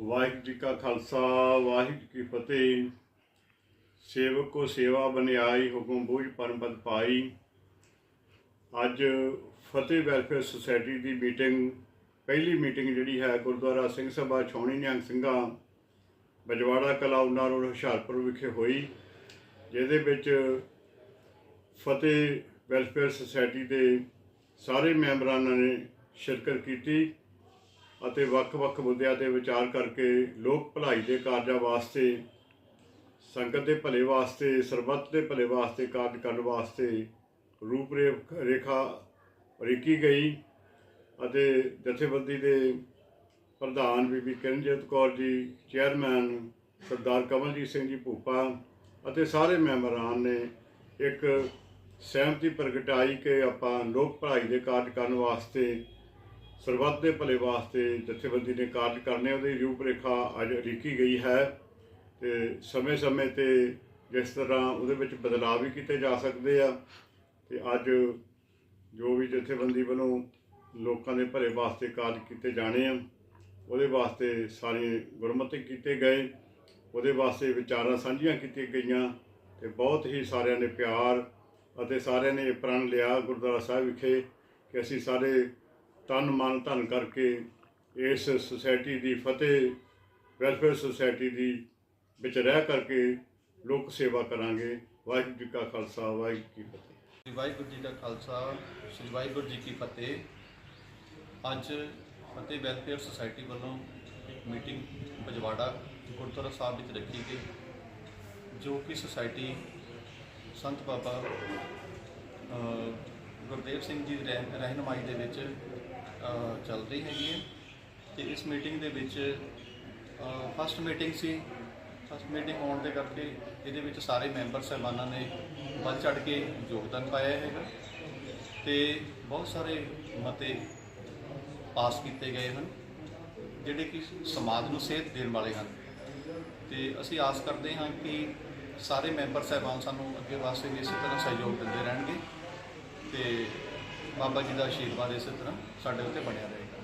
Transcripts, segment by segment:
ਵਾਹਿਗੁਰੂ ਜੀ ਕਾ ਖਾਲਸਾ, ਵਾਹਿਗੁਰੂ ਜੀ ਕੀ ਫਤਿਹ। ਸੇਵਕੋ ਸੇਵਾ ਬਨਿਆਈ, ਹੁਕਮ ਬੂਝ ਪਰਮਪਦ ਪਾਈ। ਅੱਜ ਫਤਿਹ ਵੈਲਫੇਅਰ ਸੁਸਾਇਟੀ ਦੀ ਮੀਟਿੰਗ, ਪਹਿਲੀ ਮੀਟਿੰਗ ਜਿਹੜੀ ਹੈ ਗੁਰਦੁਆਰਾ ਸਿੰਘ ਸਭਾ ਛਾਉਣੀ ਨਿਹੰਗ ਸਿੰਘਾਂ, ਬਜਵਾੜਾ ਕਲਾ ਉਨਾ ਰੋਡ ਹੁਸ਼ਿਆਰਪੁਰ ਵਿਖੇ ਹੋਈ, ਜਿਹਦੇ ਵਿੱਚ ਫਤਿਹ ਵੈਲਫੇਅਰ ਸੁਸਾਇਟੀ ਦੇ ਸਾਰੇ ਮੈਂਬਰਾਂ ਨੇ ਸ਼ਿਰਕਤ ਕੀਤੀ। ਅਤੇ ਵੱਖ-ਵੱਖ ਮੁੱਦਿਆਂ ਤੇ ਵਿਚਾਰ ਕਰਕੇ ਲੋਕ ਭਲਾਈ ਦੇ ਕਾਰਜਾਂ ਵਾਸਤੇ, ਸੰਗਤ ਦੇ ਭਲੇ ਵਾਸਤੇ, ਸਰਬੱਤ ਦੇ ਭਲੇ ਵਾਸਤੇ, ਕਾਰਜ ਕਰਨ ਵਾਸਤੇ ਰੂਪ ਰੇਖਾ ਰੇਕੀ ਗਈ ਅਤੇ ਜਥੇਬੰਦੀ ਦੇ ਪ੍ਰਧਾਨ ਬੀਬੀ ਕਿਰਨਜੀਤ ਕੌਰ ਜੀ, ਚੇਅਰਮੈਨ ਸਰਦਾਰ ਕਮਲਜੀਤ ਸਿੰਘ ਜੀ ਭੂਪਾ ਅਤੇ ਸਾਰੇ ਮੈਂਬਰਾਂ ਨੇ ਇੱਕ ਸਹਿਮਤੀ ਪ੍ਰਗਟਾਈ ਕਿ ਆਪਾਂ ਲੋਕ ਭਲਾਈ ਦੇ ਕਾਰਜ ਕਰਨ ਵਾਸਤੇ ਸਰਬੱਤ ਦੇ ਭਲੇ ਵਾਸਤੇ ਜਥੇਬੰਦੀ ਨੇ ਕਾਰਜ ਕਰਨੇ ਉਹਦੀ ਰੂਪਰੇਖਾ ਅੱਜ ਉਲੀਕੀ ਗਈ ਹੈ ਤੇ ਸਮੇਂ-ਸਮੇਂ ਤੇ ਜਿਸ ਤਰ੍ਹਾਂ ਉਹਦੇ ਵਿੱਚ ਬਦਲਾਅ ਵੀ ਕੀਤੇ ਜਾ ਸਕਦੇ ਆ ਤੇ ਅੱਜ ਜੋ ਵੀ ਜਥੇਬੰਦੀ ਵੱਲੋਂ ਲੋਕਾਂ ਦੇ ਭਲੇ ਵਾਸਤੇ ਕਾਰਜ ਕੀਤੇ ਜਾਣੇ ਆ, ਉਹਦੇ ਵਾਸਤੇ ਸਾਰੇ ਗੁਰਮਤਿ ਕੀਤੇ ਗਏ, ਉਹਦੇ ਵਾਸਤੇ ਵਿਚਾਰਾਂ ਸਾਂਝੀਆਂ ਕੀਤੀਆਂ ਗਈਆਂ ਤੇ ਬਹੁਤ ਹੀ ਸਾਰਿਆਂ ਨੇ ਪਿਆਰ ਅਤੇ ਸਾਰਿਆਂ ਨੇ ਇਹ ਪ੍ਰਣ ਲਿਆ ਗੁਰਦੁਆਰਾ ਸਾਹਿਬ ਵਿਖੇ ਕਿ ਅਸੀਂ ਸਾਰੇ ਤਨ ਮਨ ਧਨ ਕਰਕੇ ਇਸ ਸੁਸਾਇਟੀ ਦੀ ਫਤਿਹ ਵੈਲਫੇਅਰ ਸੁਸਾਇਟੀ ਦੀ ਵਿੱਚ ਰਹਿ ਕਰਕੇ ਲੋਕ ਸੇਵਾ ਕਰਾਂਗੇ। ਵਾਹਿਗੁਰੂ ਜੀ ਕਾ ਖਾਲਸਾ, ਵਾਹਿਗੁਰੂ ਜੀ ਕੀ ਫਤਿਹ। ਸ੍ਰੀ ਵਾਹਿਗੁਰੂ ਜੀ ਕਾ ਖਾਲਸਾ, ਸ੍ਰੀ ਵਾਹਿਗੁਰੂ ਜੀ ਕੀ ਫਤਿਹ। ਅੱਜ ਫਤਿਹ ਵੈਲਫੇਅਰ ਸੁਸਾਇਟੀ ਵੱਲੋਂ ਇੱਕ ਮੀਟਿੰਗ ਬਜਵਾੜਾ ਗੁਰਦੁਆਰਾ ਸਾਹਿਬ ਵਿੱਚ ਰੱਖੀ ਗਈ, ਜੋ ਕਿ ਸੁਸਾਇਟੀ ਸੰਤ ਬਾਬਾ ਗੁਰਦੇਵ ਸਿੰਘ ਜੀ ਦੀ ਰਹਿ- ਰਹਿਨੁਮਾਈ ਦੇ ਵਿੱਚ ਚੱਲ ਰਹੀ ਹੈਗੀ ਹੈ। ਤੇ ਇਸ ਮੀਟਿੰਗ ਦੇ ਵਿੱਚ ਫਸਟ ਮੀਟਿੰਗ ਸੀ। ਫਸਟ ਮੀਟਿੰਗ ਹੋਣ ਦੇ ਕਰਕੇ ਇਹਦੇ ਵਿੱਚ ਸਾਰੇ ਮੈਂਬਰ ਸਹਿਬਾਨਾਂ ਨੇ ਵੱਧ ਚੜ ਕੇ ਯੋਗਦਾਨ ਪਾਇਆ ਹੈਗਾ। ਤੇ ਬਹੁਤ ਸਾਰੇ ਮਤੇ ਪਾਸ ਕੀਤੇ ਗਏ ਹਨ, ਜਿਹੜੇ ਕਿ ਸਮਾਜ ਨੂੰ ਸੇਧ ਦੇਣ ਵਾਲੇ ਹਨ। ਤੇ ਅਸੀਂ ਆਸ ਕਰਦੇ ਹਾਂ ਕਿ ਸਾਰੇ ਮੈਂਬਰ ਸਹਿਬਾਨ ਸਾਨੂੰ ਅੱਗੇ ਵਾਸਤੇ ਵੀ ਇਸੇ ਤਰ੍ਹਾਂ ਸਹਿਯੋਗ ਦਿੰਦੇ ਰਹਿਣਗੇ। ਤੇ ਬਾਬਾ ਜੀ ਦਾ ਆਸ਼ੀਰਵਾਦ ਇਸੇ ਤਰ੍ਹਾਂ ਸਾਡੇ ਉੱਤੇ ਬਣਿਆ ਰਹੇਗਾ।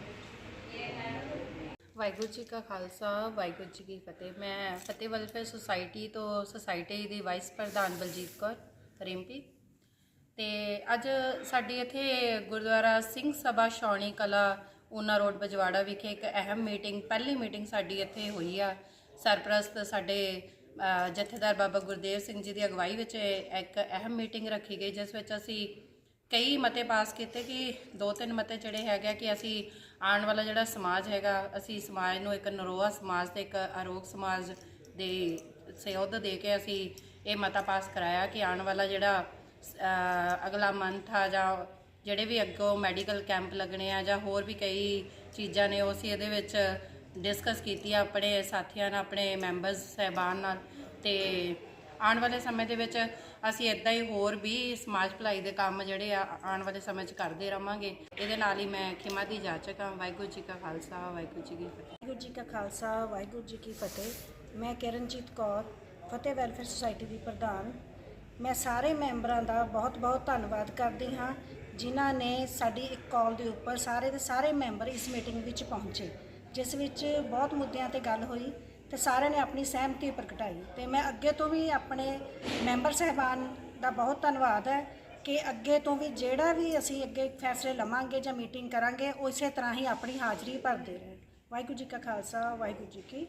ਵਾਹਿਗੁਰੂ ਜੀ ਕਾ ਖਾਲਸਾ, ਵਾਹਿਗੁਰੂ ਜੀ ਕੀ ਫਤਿਹ। ਮੈਂ ਫਤਿਹ ਵੈਲਫੇਅਰ ਸੁਸਾਇਟੀ ਤੋਂ ਸੁਸਾਇਟੀ ਦੀ ਵਾਈਸ ਪ੍ਰਧਾਨ ਬਲਜੀਤ ਕੌਰ ਰਿੰਪੀ ਤੇ ਅੱਜ ਸਾਡੀ ਇੱਥੇ ਗੁਰਦੁਆਰਾ ਸਿੰਘ ਸਭਾ ਸ਼ੌਣੀ ਕਲਾ ਊਨਾ ਰੋਡ ਬਜਵਾੜਾ ਵਿਖੇ ਇੱਕ ਅਹਿਮ ਮੀਟਿੰਗ, ਪਹਿਲੀ ਮੀਟਿੰਗ ਸਾਡੀ ਇੱਥੇ ਹੋਈ ਆ। ਸਰਪ੍ਰਸਤ ਸਾਡੇ ਜਥੇਦਾਰ ਬਾਬਾ ਗੁਰਦੇਵ ਸਿੰਘ ਜੀ ਦੀ ਅਗਵਾਈ ਵਿੱਚ ਇੱਕ ਅਹਿਮ ਮੀਟਿੰਗ ਰੱਖੀ ਗਈ, ਜਿਸ ਵਿੱਚ ਅਸੀਂ ਕਈ ਮਤੇ ਪਾਸ ਕੀਤੇ ਕਿ ਦੋ ਤਿੰਨ ਮਤੇ ਜਿਹੜੇ ਹੈਗੇ ਆ ਕਿ ਅਸੀਂ ਆਉਣ ਵਾਲਾ ਜਿਹੜਾ ਸਮਾਜ ਹੈਗਾ, ਅਸੀਂ ਸਮਾਜ ਨੂੰ ਇੱਕ ਨਰੋਆ ਸਮਾਜ ਤੇ ਇੱਕ ਅਰੋਗ ਸਮਾਜ ਦੇ ਸਯੋਧ ਦੇ ਕੇ ਅਸੀਂ ਇਹ ਮਤਾ ਪਾਸ ਕਰਾਇਆ ਕਿ ਆਉਣ ਵਾਲਾ ਜਿਹੜਾ ਅਗਲਾ ਮੰਥ ਆ ਜਾਂ ਜਿਹੜੇ ਵੀ ਅੱਗੋਂ ਮੈਡੀਕਲ ਕੈਂਪ ਲੱਗਣੇ ਆ ਜਾਂ ਹੋਰ ਵੀ ਕਈ ਚੀਜ਼ਾਂ ਨੇ, ਉਹ ਅਸੀਂ ਇਹਦੇ ਵਿੱਚ ਡਿਸਕਸ ਕੀਤੀ ਆ ਆਪਣੇ ਸਾਥੀਆਂ ਨਾਲ, ਆਪਣੇ ਮੈਂਬਰਸ, ਸਹਿਬਾਨ ਨਾਲ ਤੇ ਆਉਣ ਵਾਲੇ ਸਮੇਂ ਦੇ ਵਿੱਚ ਅਸੀਂ ਇਦਾਂ ਹੀ ਹੋਰ ਵੀ ਸਮਾਜ ਭਲਾਈ ਦੇ ਕੰਮ ਜਿਹੜੇ ਆ ਆਉਣ ਵਾਲੇ ਸਮੇਂ 'ਚ ਕਰਦੇ ਰਵਾਂਗੇ। ਇਹਦੇ ਨਾਲ ਹੀ ਮੈਂ ਖਿਮਾ ਦੀ ਜਾਚਕ ਹਾਂ। ਵਾਹਿਗੁਰੂ ਜੀ ਕਾ ਖਾਲਸਾ, ਵਾਹਿਗੁਰੂ ਜੀ ਕੀ ਫਤਿਹ। ਵਾਹਿਗੁਰੂ ਜੀ ਕਾ ਖਾਲਸਾ, ਵਾਹਿਗੁਰੂ ਜੀ ਕੀ ਫਤਿਹ। ਮੈਂ ਕਿਰਨਜੀਤ ਕੌਰ, ਫਤਿਹ ਵੈਲਫੇਅਰ ਸੁਸਾਇਟੀ ਦੀ ਪ੍ਰਧਾਨ। ਮੈਂ ਸਾਰੇ ਮੈਂਬਰਾਂ ਦਾ ਬਹੁਤ-ਬਹੁਤ ਧੰਨਵਾਦ ਕਰਦੀ ਹਾਂ, ਜਿਨ੍ਹਾਂ ਨੇ ਸਾਡੀ ਇੱਕ ਕਾਲ ਦੇ ਉੱਪਰ ਸਾਰੇ ਦੇ ਸਾਰੇ ਮੈਂਬਰ ਇਸ ਮੀਟਿੰਗ ਵਿੱਚ ਪਹੁੰਚੇ, ਜਿਸ ਵਿੱਚ ਬਹੁਤ ਮੁੱਦਿਆਂ ਤੇ ਗੱਲ ਹੋਈ। ਤੇ ਸਾਰਿਆਂ ਨੇ ਆਪਣੀ ਸਹਿਮਤੀ ਪ੍ਰਗਟਾਈ ਤੇ ਮੈਂ ਅੱਗੇ ਤੋਂ ਵੀ ਆਪਣੇ ਮੈਂਬਰ ਸਹਿਬਾਨ ਦਾ ਬਹੁਤ ਧੰਨਵਾਦ ਹੈ ਕਿ ਅੱਗੇ ਤੋਂ ਵੀ ਜਿਹੜਾ ਵੀ ਅਸੀਂ ਅੱਗੇ ਫੈਸਲੇ ਲਵਾਂਗੇ ਜਾਂ ਮੀਟਿੰਗ ਕਰਾਂਗੇ, ਉਸੇ ਤਰ੍ਹਾਂ ਹੀ ਆਪਣੀ ਹਾਜ਼ਰੀ ਭਰਦੇ ਰਹਿਣ ਵਾਹਿਗੁਰੂ ਜੀ ਕਾ ਖਾਲਸਾ, ਵਾਹਿਗੁਰੂ ਜੀ ਕੀ